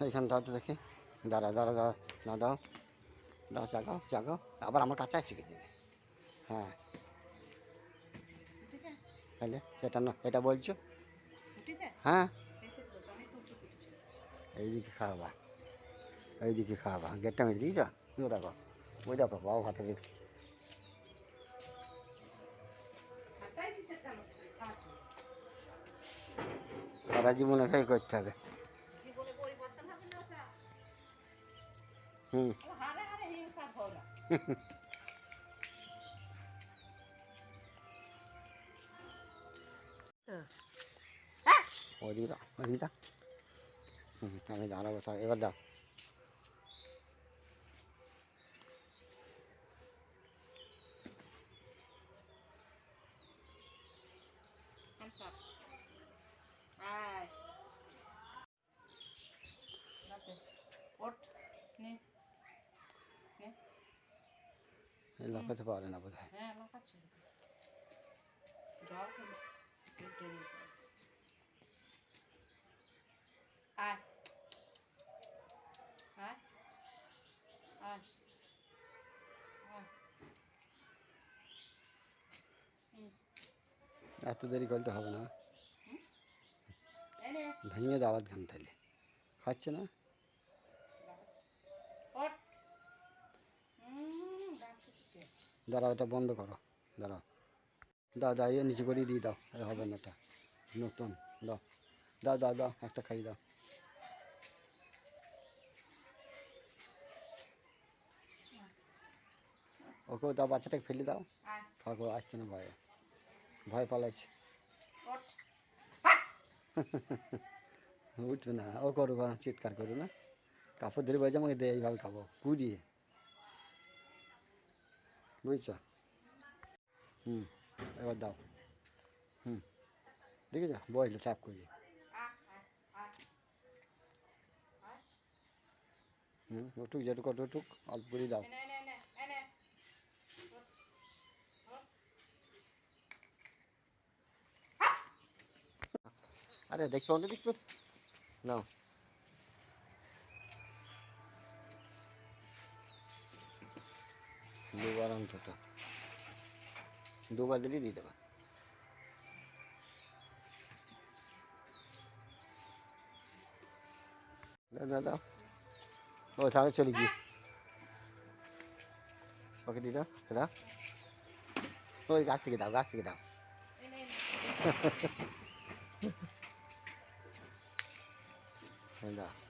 এইখানে দাও তো দেখি। দাঁড়া দাঁড়া দাঁড়া না দাও দাও জাগাও জাগাও। আবার আমার কাছে আছে কি হ্যাঁ। তাহলে সেটা না এটা বলছো? হ্যাঁ। এইদিকে খাওয়াবা। এইদিকে খাওয়াবা। গেটটা মেরে দিয়েছ? ওই দেখো ওই দেখো বাবু হাতে দিকে সারা জীবন এটাই করতে হবে। হুম ও হারে হারে হিংসা হয় না ওদিকে দাও ওদিকে দাও হুম আমি দাঁড়াবো তার এবার দাও Hands up. লাফাতে পারে না বোধ হয় হ্যাঁ। এত দেরি করতে হবে না। ভেঙে দাওয়াত গান তাহলে খাচ্ছে না? দাঁড়াও, এটা বন্ধ করো। দাঁড়াও। দা দা এ নিচু করেই দিয়ে দাও। এ হবে না এটা। নতুন। দাও। দাও দাও দাও, একটা খাই দাও। ওকেও দাও, বাচ্চাটাকে ফেলে দাও। থাকো আসছে না ভয়ে। ভয় পালাইছে। উঠবে না। ও করো করো চিৎকার করো না। কাপড় ধরে বাজে আমাকে দে, এইভাবে খাব কুড়িয়ে। বুঝছ? হুম, এবার দাও। হুম, দেখেছ? বসলে সাফ করি। হুম, ওটুক যেটুক ওটুক অল্প করে দাও। আরে দেখছ অনেক দেখছ নাও। দুবার অন্তত। দুবার দিলেই দিয়ে দেবা দাও ও, তাহলে চলে গিয়ে। ওকে দিয়ে দাও দাও। ওই গাছ থেকে দাও, গাছ থেকে দাও। দাও।